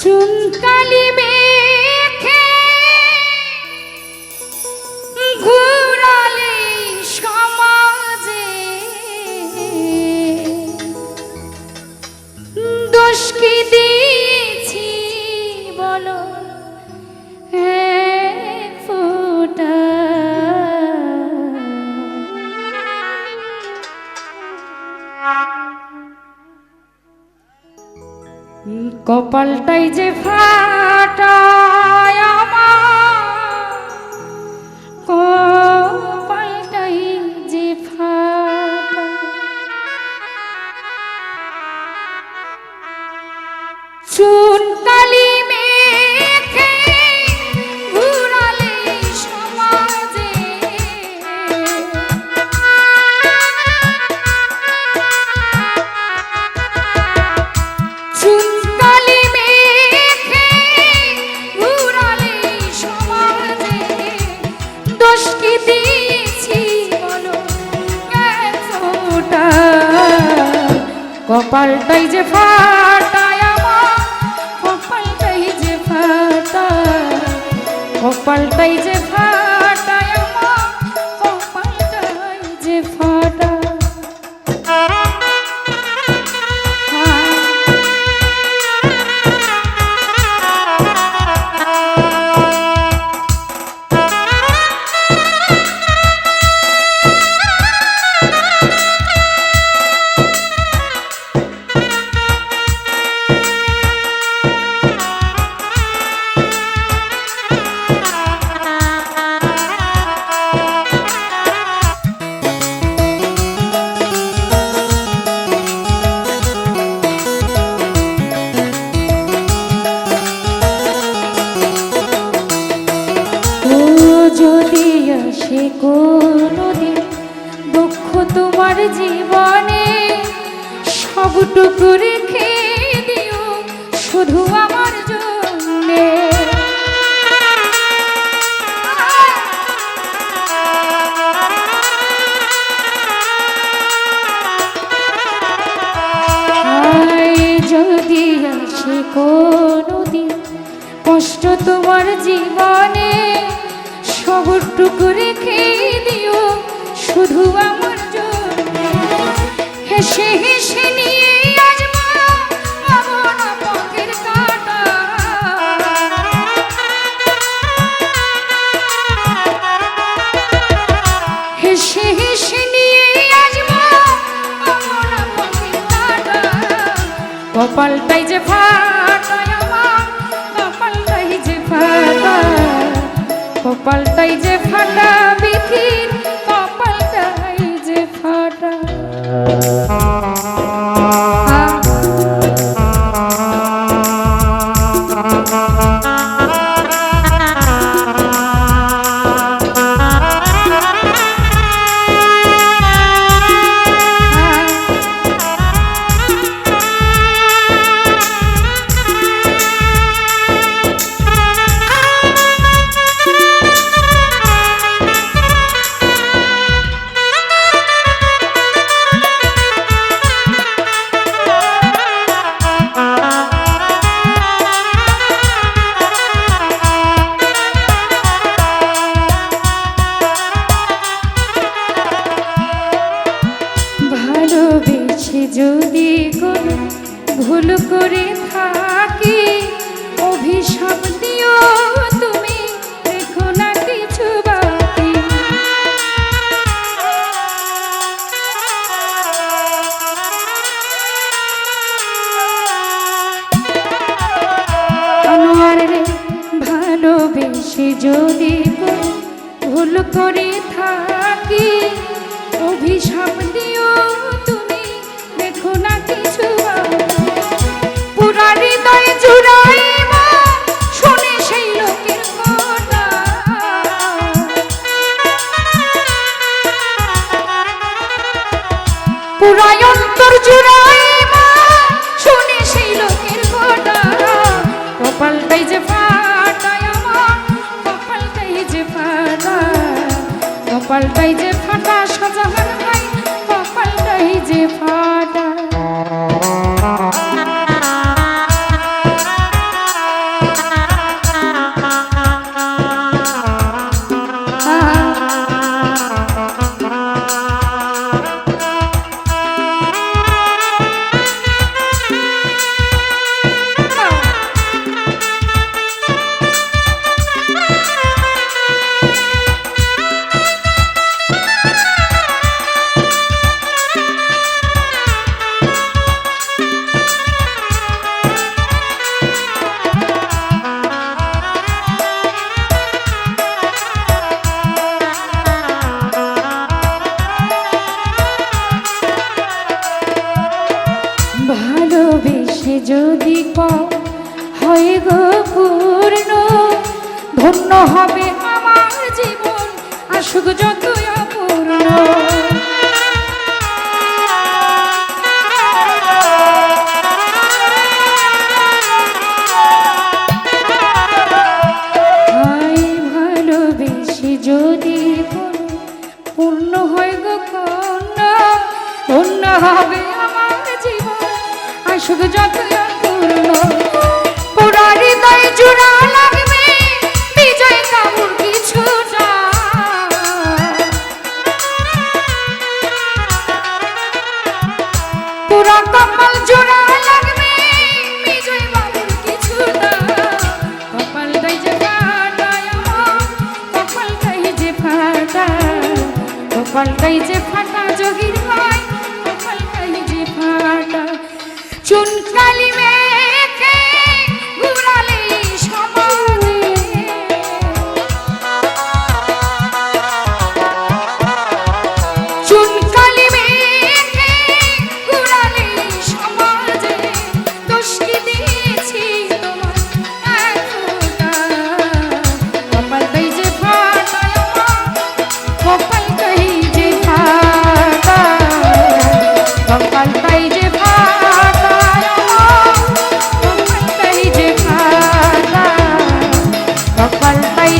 চুনকালি কপালটাই যে ফাটা কপালটাই যে ফাটা চুন কপালটাই যে ফাটায় আমার কপালটাই যে ফাটায় কপালটাই যে কোনোদিন দুঃখ তোমার জীবনে সবটুকু রেখে দিও শুধু আমার জন্যে। যদি আসে কোনোদিন কষ্ট তোমার জীবনে সবটুকু রেখে দিও, শুধু আমার জন্য। হেসে হেসে নিয়ে কাটা। হেসে হেসে নিয়ে কাটা। কপালটাই যে আমার, কপালটাই যে ফাটায়। কপালটাই যে ফাটা ভালোবেসে যদি ভুল করে থাকি অভিশাপ দিও তুমি। দেখো না কিছু হয় গো পূর্ণ, ধন্য হবে আমার জীবন যতই অপূর্ণ। হাই যদি পূর্ণ হয় গো পূর্ণ হবে আসুক যত পূর্ণ পুরা হৃদয় জোড়া লাগবে, বিজয় কামুর কিছু পুরা কপাল জোড়া লাগবে, বিজয় বাবুর কিছু না। কপালটাই যে আমার, কপালটাই যে ফাটায়, কপালটাই যে ফাটায় কপাল পাই